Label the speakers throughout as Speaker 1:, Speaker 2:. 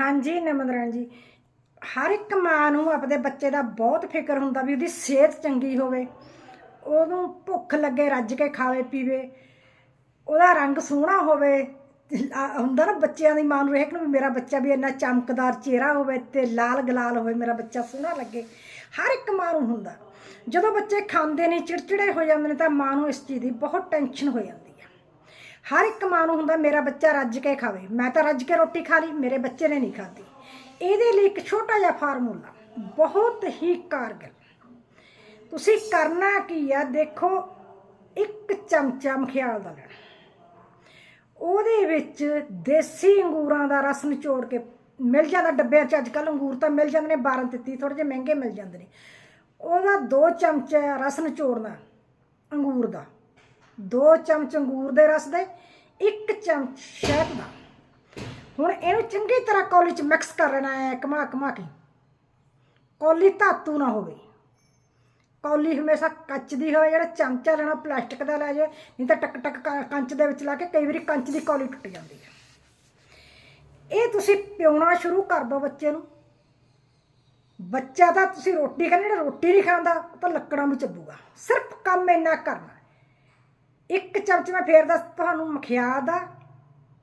Speaker 1: ਹਾਂਜੀ ਨਮਦਰਨ ਜੀ। ਹਰ ਇੱਕ ਮਾਂ ਨੂੰ ਆਪਣੇ ਬੱਚੇ ਦਾ ਬਹੁਤ ਫਿਕਰ ਹੁੰਦਾ ਵੀ ਉਹਦੀ ਸਿਹਤ ਚੰਗੀ ਹੋਵੇ। ਉਹਨੂੰ ਭੁੱਖ ਲੱਗੇ ਰੱਜ ਕੇ ਖਾਵੇ, ਪੀਵੇ। ਉਹਦਾ ਰੰਗ ਸੋਹਣਾ ਹੋਵੇ। ਆ, ਹੁੰਦਾ ਨਾ ਬੱਚਿਆਂ ਦੀ ਮਾਂ ਨੂੰ ਇਹ ਕਿ ਵੀ ਮੇਰਾ ਬੱਚਾ ਵੀ ਇੰਨਾ ਚਮਕਦਾਰ ਚਿਹਰਾ ਹੋਵੇ ਤੇ ਲਾਲ ਗਲਾਲ ਹੋਵੇ, ਮੇਰਾ ਬੱਚਾ ਸੋਹਣਾ ਲੱਗੇ। ਹਰ ਇੱਕ ਮਾਂ ਨੂੰ ਹੁੰਦਾ। ਜਦੋਂ ਬੱਚੇ ਖਾਂਦੇ ਨਹੀਂ ਚਿੜਚਿੜੇ ਹੋ ਜਾਂਦੇ ਨੇ ਤਾਂ ਮਾਂ ਨੂੰ ਇਸ ਚੀਜ਼ ਦੀ ਬਹੁਤ ਟੈਨਸ਼ਨ ਹੋ ਜਾਂਦੀ। ਹੈ ਹਰ ਇੱਕ ਮਾਂ ਨੂੰ ਹੁੰਦਾ, ਮੇਰਾ ਬੱਚਾ ਰੱਜ ਕੇ ਖਾਵੇ। ਮੈਂ ਤਾਂ ਰੱਜ ਕੇ ਰੋਟੀ ਖਾ ਲਈ, ਮੇਰੇ ਬੱਚੇ ਨੇ ਨਹੀਂ ਖਾਧੀ। ਇਹਦੇ ਲਈ ਇੱਕ ਛੋਟਾ ਜਿਹਾ ਫਾਰਮੂਲਾ, ਬਹੁਤ ਹੀ ਕਾਰਗਰ ਤੁਸੀਂ ਕਰਨਾ ਕੀ ਆ, ਦੇਖੋ, ਇੱਕ ਚਮਚਾ ਮਖਿਆਲ ਦਾ ਲੈਣਾ। ਉਹਦੇ ਵਿੱਚ ਦੇਸੀ ਅੰਗੂਰਾਂ ਦਾ ਰਸ ਨਿਚੋੜ ਕੇ ਮਿਲ ਜਾਂਦਾ ਡੱਬਿਆਂ 'ਚ ਅੱਜ ਕੱਲ ਅੰਗੂਰ ਤਾਂ ਮਿਲ ਜਾਂਦੇ ਨੇ 12 33 ਥੋੜੇ ਜਿਹੇ ਮਹਿੰਗੇ ਮਿਲ ਜਾਂਦੇ ਨੇ। ਉਹਦਾ 2 ਚਮਚੇ ਰਸ ਨਿਚੋੜਨਾ, ਅੰਗੂਰ ਦਾ। 2 ਚਮਚ ਅੰਗੂਰ ਦੇ ਰਸ ਦੇ 1 ਚਮਚ ਸ਼ਹਿਦ ਦਾ। ਹੁਣ ਇਹਨੂੰ ਚੰਗੀ ਤਰ੍ਹਾਂ ਕੌਲੀ 'ਚ ਮਿਕਸ ਕਰ ਲੈਣਾ ਹੈ, ਘਮਾ ਘਮਾ ਕੇ। ਕੌਲੀ ਧਾਤੂ ਨਾ ਹੋਵੇ। ਕੌਲੀ ਹਮੇਸ਼ਾ ਕੱਚ ਦੀ ਹੋਵੇ, ਜਿਹੜਾ ਚਮਚਾ ਲੈਣਾ ਪਲਾਸਟਿਕ ਦਾ ਲੈ ਜੇ ਨਹੀਂ ਤਾਂ ਟਕ ਟਕ ਕੰਚ ਦੇ ਵਿੱਚ ਲਾ ਕੇ ਕਈ ਵਾਰੀ ਕੰਚ ਦੀ ਕੌਲੀ ਟੁੱਟ ਜਾਂਦੀ ਹੈ। ਇਹ ਤੁਸੀਂ ਪਿਉਣਾ ਸ਼ੁਰੂ ਕਰ ਦਿਓ ਬੱਚੇ ਨੂੰ। ਬੱਚਾ ਤਾਂ ਤੁਸੀਂ ਰੋਟੀ ਖਾਣੀ ਜਿਹੜਾ ਰੋਟੀ ਨਹੀਂ ਖਾਂਦਾ, ਉਹ ਤਾਂ ਲੱਕੜਾਂ ਵਿੱਚ ਚੱਬੂਗਾ। ਸਿਰਫ ਕੰਮ ਇੰਨਾ ਕਰਨਾ। ਇੱਕ ਚਮਚ ਮੈਂ ਫੇਰ ਦੱਸ ਤੁਹਾਨੂੰ ਮਖਿਆ ਦਾ।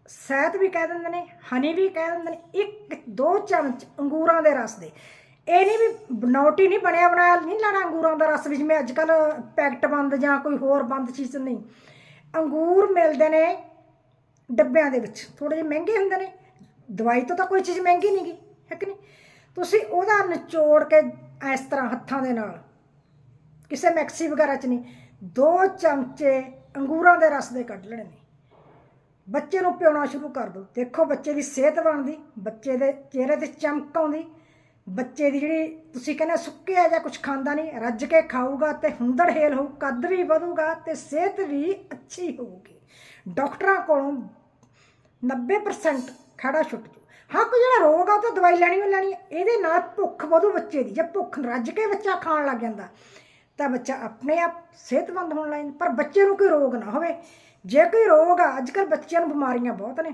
Speaker 1: ਸਹਿਤ ਵੀ ਕਹਿ ਦਿੰਦੇ ਨੇ, ਹਨੀ ਵੀ ਕਹਿ ਦਿੰਦੇ ਨੇ, ਇੱਕ, ਦੋ ਚਮਚ ਅੰਗੂਰਾਂ ਦੇ ਰਸ ਦੇ। ਇਹ ਨਹੀਂ ਵੀ ਬਨੌਟੀ ਨਹੀਂ ਬਣਿਆ ਬਣਾਇਆ ਨਹੀਂ ਲੈਣਾ ਅੰਗੂਰਾਂ ਦਾ ਰਸ ਵੀ, ਜਿਵੇਂ ਅੱਜ ਕੱਲ ਪੈਕਟ ਬੰਦ ਜਾਂ ਕੋਈ ਹੋਰ ਬੰਦ ਚੀਜ਼ ਨਹੀਂ। ਅੰਗੂਰ ਮਿਲਦੇ ਨੇ ਡੱਬਿਆਂ ਦੇ ਵਿੱਚ ਥੋੜੇ ਜਿਹੇ ਮਹਿੰਗੇ ਹੁੰਦੇ ਨੇ। ਦਵਾਈ ਤੋਂ ਤਾਂ ਕੋਈ ਚੀਜ਼ ਮਹਿੰਗੀ ਨਹੀਂ ਗੀ, ਹੈ ਕਿ ਨਹੀਂ? ਤੁਸੀਂ ਉਹਦਾ ਨਿਚੋੜ ਕੇ ਇਸ ਤਰ੍ਹਾਂ ਹੱਥਾਂ ਦੇ ਨਾਲ, ਕਿਸੇ ਮੈਕਸੀ ਵਗੈਰਾ ਚ ਨਹੀਂ, ਦੋ ਚਮਚੇ ਅੰਗੂਰਾਂ ਦੇ ਰਸ ਦੇ ਕੱਢ ਲੈਣੇ ਨੇ। ਬੱਚੇ ਨੂੰ ਪਿਉਣਾ ਸ਼ੁਰੂ ਕਰ ਦਿਓ ਦੇਖੋ, ਬੱਚੇ ਦੀ ਸਿਹਤ ਬਣਦੀ, ਬੱਚੇ ਦੇ ਚਿਹਰੇ ਤੇ ਚਮਕ ਆਉਂਦੀ। ਬੱਚੇ ਦੀ ਜਿਹੜੀ ਤੁਸੀਂ ਕਹਿੰਦੇ ਸੁੱਕੇ ਆ ਜਾਂ ਕੁਝ ਖਾਂਦਾ ਨਹੀਂ, ਰੱਜ ਕੇ ਖਾਊਗਾ ਤੇ ਹੁੰਦੜ ਹੇਲ ਹੋਊ ਕੱਦ ਵੀ ਵਧੂਗਾ ਤੇ ਸਿਹਤ ਵੀ ਅੱਛੀ ਹੋਊਗੀ। ਡਾਕਟਰਾਂ ਕੋਲੋਂ 90% ਖੜਾ ਛੁੱਟ ਜੂ ਹਾਂ, ਕੋਈ ਜਿਹੜਾ ਰੋਗ ਆ, ਉਹ ਤਾਂ ਦਵਾਈ ਲੈਣੀ ਹੀ ਲੈਣੀ ਹੈ ਇਹਦੇ ਨਾਲ ਭੁੱਖ ਵਧੂ ਬੱਚੇ ਦੀ। ਜੇ ਭੁੱਖ ਰੱਜ ਕੇ ਬੱਚਾ ਖਾਣ ਲੱਗ ਜਾਂਦਾ ਤਾਂ ਬੱਚਾ ਆਪਣੇ ਆਪ ਸਿਹਤਮੰਦ ਹੋਣ ਲੱਗ ਪਰ ਬੱਚੇ ਨੂੰ ਕੋਈ ਰੋਗ ਨਾ ਹੋਵੇ। ਜੇ ਕੋਈ ਰੋਗ ਆ ਅੱਜ ਕੱਲ ਬੱਚਿਆਂ ਨੂੰ ਬਿਮਾਰੀਆਂ ਬਹੁਤ ਨੇ।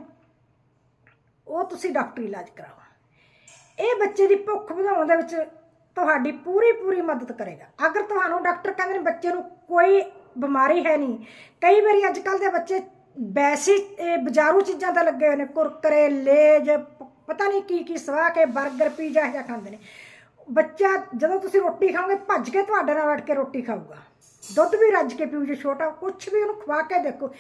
Speaker 1: ਉਹ ਤੁਸੀਂ ਡਾਕਟਰੀ ਇਲਾਜ ਕਰਾਓ। ਇਹ ਬੱਚੇ ਦੀ ਭੁੱਖ ਵਧਾਉਣ ਦੇ ਵਿੱਚ ਤੁਹਾਡੀ ਪੂਰੀ ਪੂਰੀ ਮਦਦ ਕਰੇਗਾ। ਅਗਰ ਤੁਹਾਨੂੰ ਡਾਕਟਰ ਕਹਿੰਦੇ ਨੇ ਬੱਚੇ ਨੂੰ ਕੋਈ ਬਿਮਾਰੀ ਹੈ ਨਹੀਂ, ਕਈ ਵਾਰੀ ਅੱਜ ਕੱਲ ਦੇ ਬੱਚੇ ਵੈਸੀ ਇਹ ਬਾਜ਼ਾਰੂ ਚੀਜ਼ਾਂ ਤੇ ਲੱਗੇ ਹੋਏ ਨੇ। ਕੁਰਕਰੇ, ਲੇਜ ਪਤਾ ਨਹੀਂ ਕੀ ਕੀ ਸਵਾ ਕੇ 버ਗਰ ਪੀਜ਼ਾ ਜਿਹਾ ਖਾਂਦੇ ਨੇ। ਬੱਚਾ ਜਦੋਂ ਤੁਸੀਂ ਰੋਟੀ ਖਾਓਗੇ ਭੱਜ ਕੇ ਤੁਹਾਡੇ ਨਾਲ ਬੈਠ ਕੇ ਰੋਟੀ ਖਾਊਗਾ। ਦੁੱਧ ਵੀ ਰੱਜ ਕੇ ਪੀਊ ਜੇ ਛੋਟਾ ਕੁਛ ਵੀ ਉਹਨੂੰ ਖਵਾ ਕੇ ਦੇਖੋ।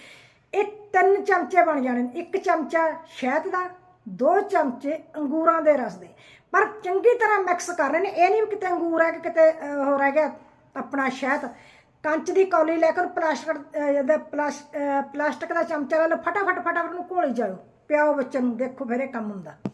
Speaker 1: ਇਹ ਤਿੰਨ ਚਮਚੇ ਬਣ ਜਾਣੇ ਇੱਕ ਚਮਚਾ ਸ਼ਹਿਦ ਦਾ ਦੋ ਚਮਚੇ ਅੰਗੂਰਾਂ ਦੇ ਰਸ ਦੇ। ਪਰ ਚੰਗੀ ਤਰ੍ਹਾਂ ਮਿਕਸ ਕਰ ਰਹੇ ਨੇ। ਇਹ ਨਹੀਂ ਵੀ ਕਿਤੇ ਅੰਗੂਰ ਹੈ ਕਿ ਕਿਤੇ ਅਹ, ਹੋ ਰਹਿ ਗਿਆ ਆਪਣਾ ਸ਼ਹਿਦ। ਕੰਚ ਦੀ ਕੌਲੀ ਲੈ ਕੇ ਪਲਾਸਟਿਕ ਦਾ ਪਲਾਸ- ਪਲਾਸਟਿਕ ਦਾ ਚਮਚਾ ਲੈ ਲਓ। ਫਟਾਫਟ ਫਟਾਫਟ ਨੂੰ ਘੋਲੀ ਜਾਓ। ਪਿਆਓ ਬੱਚੇ ਨੂੰ। ਦੇਖੋ ਫਿਰ ਇਹ ਕੰਮ ਹੁੰਦਾ।